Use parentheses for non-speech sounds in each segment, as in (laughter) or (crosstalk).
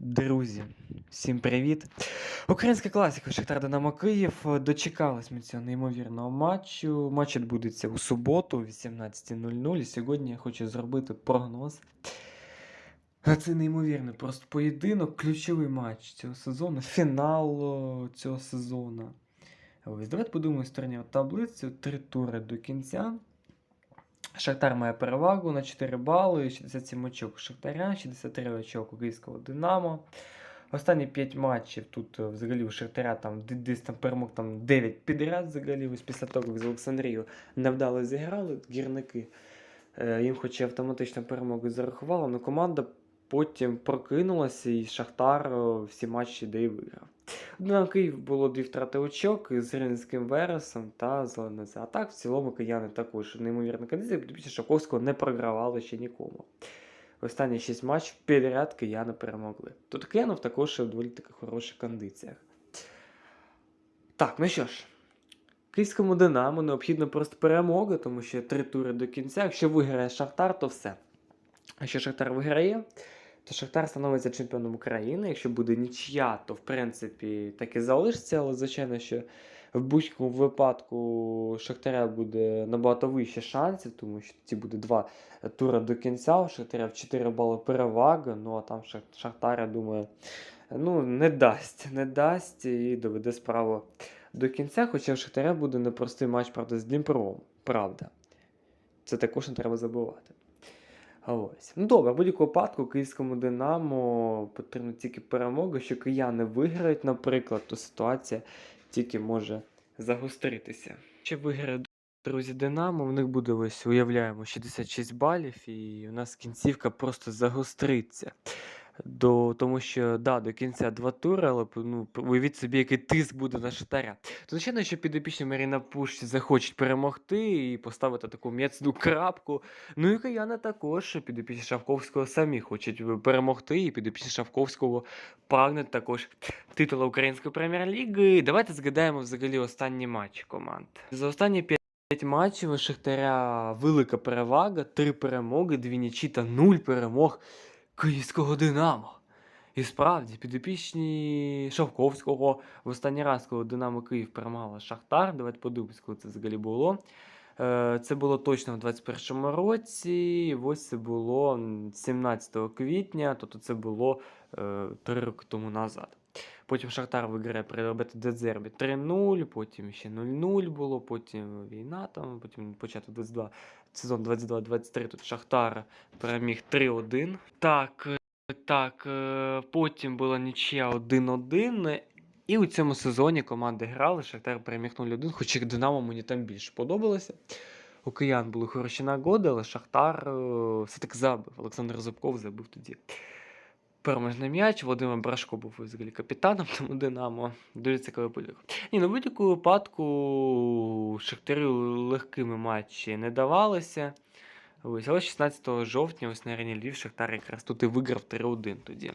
Друзі, всім привіт! Українська класика Шахтар Динамо Київ. Дочекались ми цього неймовірного матчу. Матч відбудеться у суботу, о 18.00. І сьогодні я хочу зробити прогноз. Цей неймовірний просто поєдинок, ключовий матч цього сезону, фінал цього сезону. Ось, давайте подумаємо стороні таблицю. Три тури до кінця. Шахтар має перевагу на 4 бали, 67 очок у Шахтаря, 63 очок у Київського Динамо. Останні 5 матчів тут е, взагалі у Шахтаря там десь там перемог там 9 підряд взагалі. Ось після того, як з Олександрією невдало зіграли гірники. Е, Їм хоч і автоматично перемогу зарахували, але команда потім прокинулася і Шахтар е, всі матчі де й виграв. На Київ було дві втрати очок з Ринським Вересом та Зеленезе. А так, в цілому, кияни також неймовірна кондиція, після Шаковського не програвали ще нікому. Останні 6 матчів підряд кияни перемогли. Тут Киянов також в доволі таки хороших кондиціях. Так, ну що ж, київському Динамо необхідно просто перемога, тому що три тури до кінця. Якщо виграє Шахтар, то все. А якщо Шахтар виграє, то Шахтар становиться чемпіоном України. Якщо буде нічия, то в принципі так і залишиться, але звичайно, що в будь-якому випадку Шахтаря буде набагато вище шансів, тому що ці буде два тури до кінця. У Шахтаря в 4 бали перевага. Ну а там Шах- Шахтар, я думаю, ну, не дасть, не дасть і доведе справу до кінця. Хоча в Шахтаря буде непростий матч, правда, з Дніпром. Правда. Це також не треба забувати. Ось. Ну добре, в будь-якому випадку київському Динамо потрібна тільки перемога. Що кияни виграють, наприклад, то ситуація тільки може загостритися. Чи виграє друзі Динамо, в них буде ось, уявляємо, 66 балів, і у нас кінцівка просто загостриться. До, тому що да, до кінця два тури, але ну, уявіть собі, який тиск буде на Шахтаря. То, звичайно, що підопічні Маріна Пушці захочуть перемогти і поставити таку м'яцну крапку. Ну і кияни також підопічні Шавковського самі хочуть е, перемогти, і підопічні Шавковського прагнуть також титула Української прем'єр-ліги. Давайте згадаємо взагалі останні матчі команд. За останні 5 матчів у Шахтаря велика перевага, 3 перемоги, 2 нічі та 0 перемог Київського Динамо. І справді, підопічні Шавковського в останній раз, коли Динамо Київ перемагала Шахтар. Давайте подивимось, коли це взагалі було. Е, Це було точно в 21-му році. Ось це було 17 квітня, тобто це було три 3 роки тому назад. Потім Шахтар виграє при Роберто Дедзербі 3-0, потім ще 0-0 було, потім війна, там, потім початок 22, сезон 22-23, тут Шахтар переміг 3-1. Так, е, так, е, потім була нічия 1-1. І у цьому сезоні команди грали, Шахтар переміг 0-1, хоча Динамо мені там більше подобалося. У киян були хороші нагоди, але Шахтар е, все-таки забив. Олександр Зубков забив тоді. Переможний м'яч, Володимир Брашко був взагалі капітаном (laughs) тому Динамо. Дуже цікавий подвиг. Ні, ну в будь-якому випадку Шахтарю легкими матчі не давалися. Ось, але 16 жовтня, ось на арені Львів, Шахтар якраз тут і виграв 3-1 тоді.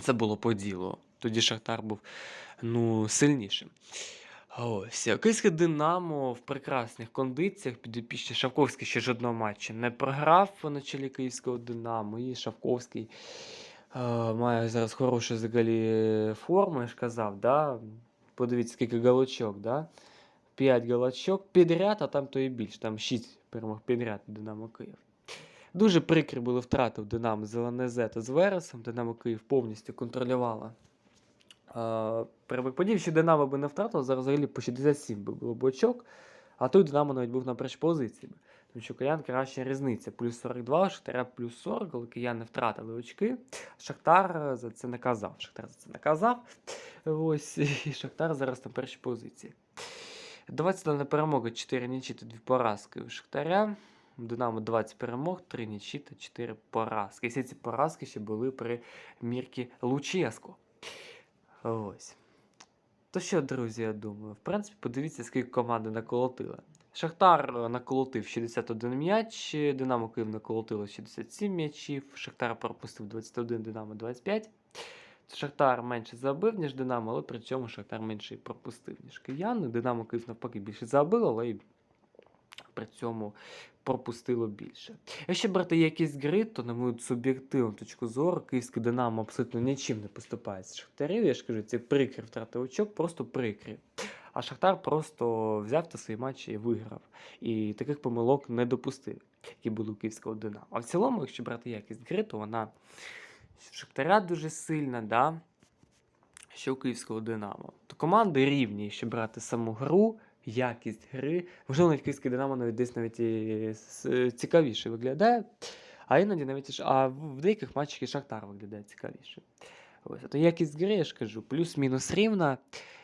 Це було по ділу. Тоді Шахтар був ну, сильнішим. Ось Київське Динамо в прекрасних кондиціях. Підопічний Шавковський ще жодного матчу не програв на чолі Київського Динамо. І Шавковський має зараз хорошу взагалі форму, я ж казав. Да? Подивіться, скільки галочок. Да? 5 галочок підряд, а там то і більше. Там 6 перемог підряд Динамо Київ. Дуже прикрі були втрати в Динамо Зеленезе та з Вересом. Динамо Київ повністю контролювала е, перебіг що Динамо би не втратило, зараз взагалі по 67 би було б очок, а той Динамо навіть був на першій позиції. Тому що киян краща різниця. Плюс 42, Шахтаря плюс 40, але кияни втратили очки. Шахтар е, за це наказав. Шахтар за це наказав. Ось, (laughs) і Шахтар зараз на першій позиції. 20 на перемоги, 4 нічі та 2 поразки у Шахтаря. Динамо 20 перемог, 3 нічі та 4 поразки. І всі ці поразки ще були при Міркі Луческу. Ось. То що, друзі, я думаю, в принципі, подивіться, скільки команди наколотили. Шахтар е, наколотив 61 м'яч, Динамо Київ наколотило 67 м'ячів, Шахтар пропустив 21, Динамо 25. Шахтар менше забив, ніж Динамо, але при цьому Шахтар менше і пропустив, ніж кияни. Динамо Київ навпаки більше забив, але й при цьому пропустило більше. Якщо брати якість гри, то на мою суб'єктивну точку зору, київське Динамо абсолютно нічим не поступається Шахтарів. Я ж кажу, це прикрив втрати очок, просто прикрив. А Шахтар просто взяв та свої матчі і виграв. І таких помилок не допустив, які були у київського Динамо. А в цілому, якщо брати якість гри, то вона Шахтаря дуже сильна, да? що у київського Динамо. То команди рівні, якщо брати саму гру, якість гри. Можливо, навіть київське Динамо навіть десь навіть і цікавіше виглядає. А іноді навіть а в деяких матчах і Шахтар виглядає цікавіше. Ось, то якість гри, я ж кажу, плюс-мінус рівна.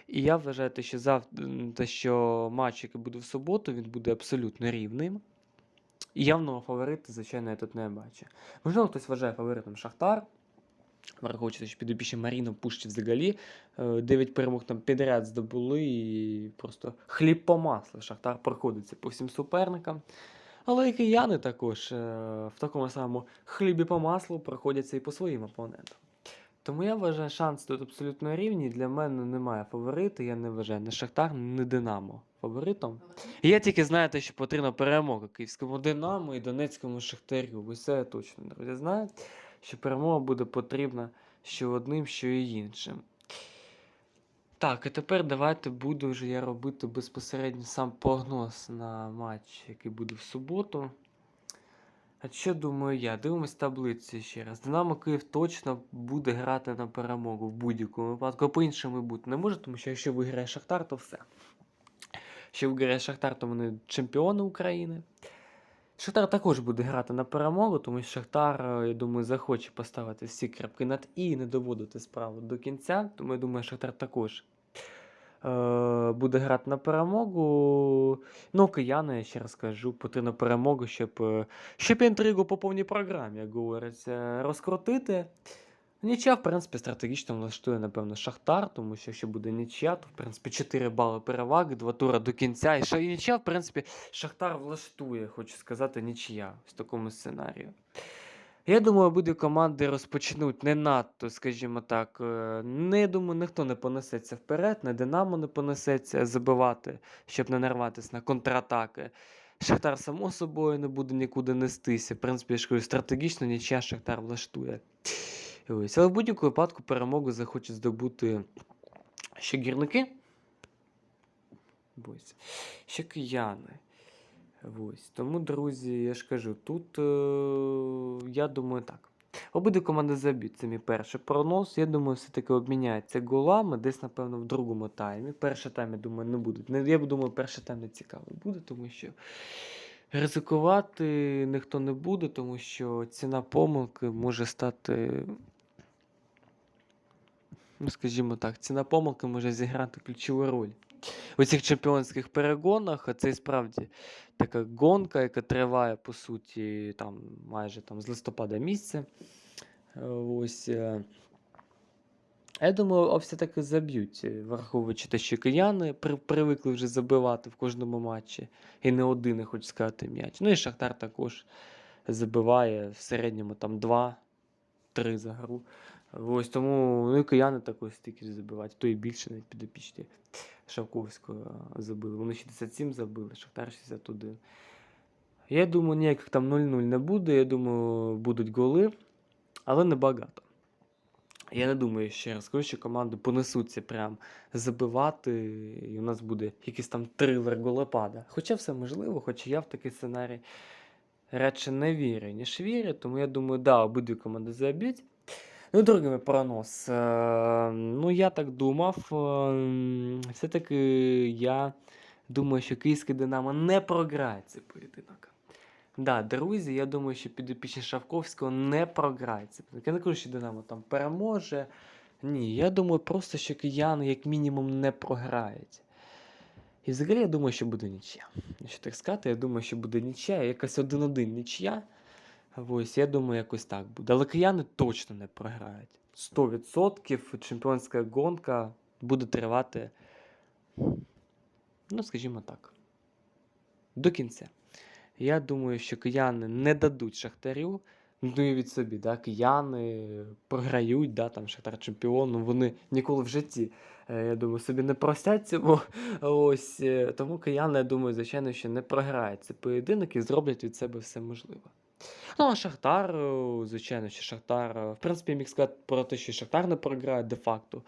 І я вважаю, що зав... те, що матч, який буде в суботу, він буде абсолютно рівним. І явного фаворита, звичайно, я тут не бачу. Можливо, хтось вважає фаворитом Шахтар. Враховуючи, що підопічні Маріна Пущі взагалі 9 перемог там підряд здобули і просто хліб по маслу. Шахтар проходиться по всім суперникам. Але і кияни також е, в такому самому хлібі по маслу проходяться і по своїм опонентам. Тому я вважаю, шанс тут абсолютно рівні. Для мене немає фаворита. Я не вважаю ні Шахтар, ні Динамо фаворитом. І Я тільки знаю, те, що потрібна перемога київському Динамо і Донецькому Шахтарю. Ви все точно, друзі, знаєте, що перемога буде потрібна що одним, що і іншим. Так, і тепер давайте буду вже я робити безпосередньо сам прогноз на матч, який буде в суботу. А що думаю я? Дивимось таблицю ще раз. Динамо Київ точно буде грати на перемогу в будь-якому випадку, по-іншому бути не може, тому що якщо виграє Шахтар, то все. Якщо виграє Шахтар, то вони чемпіони України. Шахтар також буде грати на перемогу, тому що Шахтар, е, я думаю, захоче поставити всі крапки над і і не доводити справу до кінця. Тому я думаю, Шахтар також буде грати на перемогу. Ну, кияни, я ще раз кажу, потрібно перемогу, щоб, щоб інтригу по повній програмі, як говориться, розкрутити. Нічия, в принципі, стратегічно влаштує, напевно, Шахтар, тому що якщо буде нічия, то в принципі 4 бали переваги, 2 тура до кінця. І і в принципі, Шахтар влаштує, хочу сказати, нічия в такому сценарію. Я думаю, обидві команди розпочнуть не надто, скажімо так. Не думаю, ніхто не понесеться вперед, не Динамо не понесеться забивати, щоб не нарватися на контратаки. Шахтар, само собою, не буде нікуди нестися. В принципі, я кажу, стратегічно нічия Шахтар влаштує. Ось. Але в будь-якому випадку перемогу захочуть здобути ще гірники. Ось. Ще кияни. Ось. Тому, друзі, я ж кажу, тут е- я думаю так. Обидві команди заб'ють. Це мій перший прогноз. Я думаю, все-таки обміняються голами десь, напевно, в другому таймі. Перший тайм, я думаю, не буде. Я думаю, перший тайм не цікавий буде, тому що ризикувати ніхто не буде, тому що ціна помилки може стати. Ну, скажімо так, ціна помилки може зіграти ключову роль. У цих чемпіонських перегонах, це і справді така гонка, яка триває, по суті, там, майже там, з листопада місяця. Ось. е, Я думаю, все-таки заб'ють, е, враховуючи те, що кияни при, привикли вже забивати в кожному матчі. І не один, хочу сказати, м'яч. Ну і Шахтар також забиває в середньому там 2-3 за гру. Ось тому ну, і кияни також стільки забивають, то і більше навіть підопічні Шавковського забили. Вони 67 забили, Шахтар 61. Я думаю, ніяких там 0-0 не буде. Я думаю, будуть голи, але не багато. Я не думаю, ще раз кажу, що команди понесуться прям забивати, і у нас буде якийсь там трилер голепада. Хоча все можливо, хоча я в такий сценарій радше не вірю, ніж вірю, тому я думаю, да, обидві команди заб'ють. Ну, другий мій прогноз. Е, Ну, я так думав. е, Все-таки я думаю, що київське Динамо не програє цей поєдинок. Да, друзі, я думаю, що підопічні Шавковського не програє цей поєдинок. Я не кажу, що Динамо там переможе. Ні, я думаю, просто що кияни, як мінімум, не програють. І взагалі я думаю, що буде нічия. Якщо так сказати, я думаю, що буде нічия, якась один-один нічия. Ось, я думаю, якось так буде. Але кияни точно не програють. 100% чемпіонська гонка буде тривати, ну, скажімо так, до кінця. Я думаю, що кияни не дадуть Шахтарю Ну і від собі, да, кияни програють, да, там Шахтар чемпіон, ну вони ніколи в житті, е, я думаю, собі не простять цього. Ось, е, тому кияни, я думаю, звичайно, що не програють цей поєдинок і зроблять від себе все можливе. Ну, а Шахтар, е, звичайно, що Шахтар, е, в принципі, я міг сказати про те, що Шахтар не програє де-факто.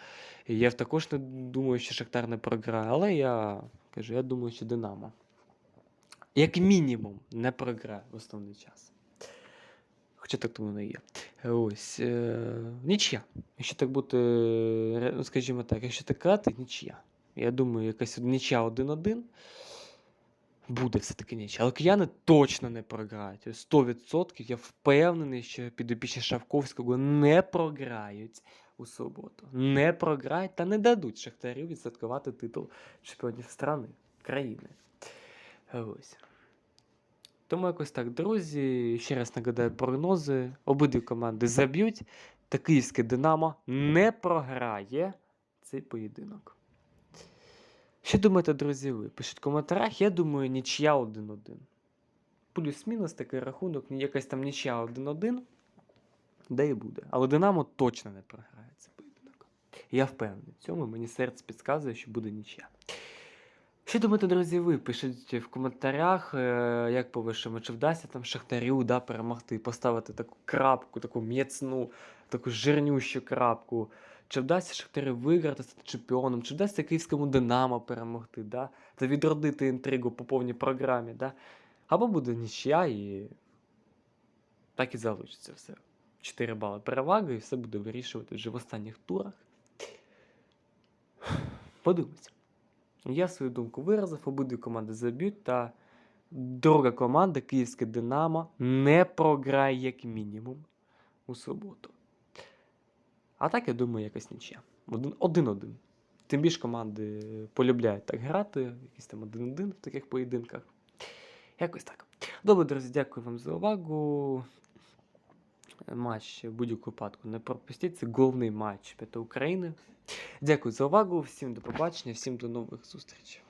Я також не думаю, що Шахтар не програє, але я кажу, я думаю, що Динамо. Як мінімум, не програє в основний час. Хоча так тому не є. Ось. Е, нічия. Якщо так бути, ну, скажімо так, якщо так казати, нічия. Я думаю, якась нічия 1-1 буде все-таки нічия. Але кияни точно не програють. Ось 100% я впевнений, що підопічні Шавковського не програють у суботу. Не програють та не дадуть Шахтарю відсвяткувати титул чемпіонів страни, країни. Ось. Тому якось так, друзі. Ще раз нагадаю прогнози. Обидві команди заб'ють. Та київське Динамо не програє цей поєдинок. Що думаєте, друзі, ви? Пишіть в коментарях. Я думаю, нічия 1-1. Плюс-мінус такий рахунок, якась там нічия 1-1. Де і буде. Але Динамо точно не програє цей поєдинок. Я впевнений в цьому. Мені серце підказує, що буде нічия. Що думаєте, друзі, ви? Пишіть в коментарях, е, як по-вашому, чи вдасться там Шахтарю да, перемогти, поставити таку крапку, таку м'яцну, таку жирнющу крапку. Чи вдасться Шахтарю виграти, стати чемпіоном, чи вдасться київському Динамо перемогти, да? та відродити інтригу по повній програмі, да? або буде нічия і так і залишиться все. 4 бали переваги, і все буде вирішувати вже в останніх турах. Подивимося. Я свою думку виразив, обидві команди заб'ють, та друга команда, Київське Динамо, не програє як мінімум у суботу. А так, я думаю, якась нічия. Один- Один-один. Тим більше команди полюбляють так грати, якийсь там один-один в таких поєдинках. Якось так. Добре, друзі, дякую вам за увагу. Матч в будь-якому випадку не пропустіть. Це головний матч П'ята України. Дякую за увагу, всім до побачення, всім до нових зустрічей.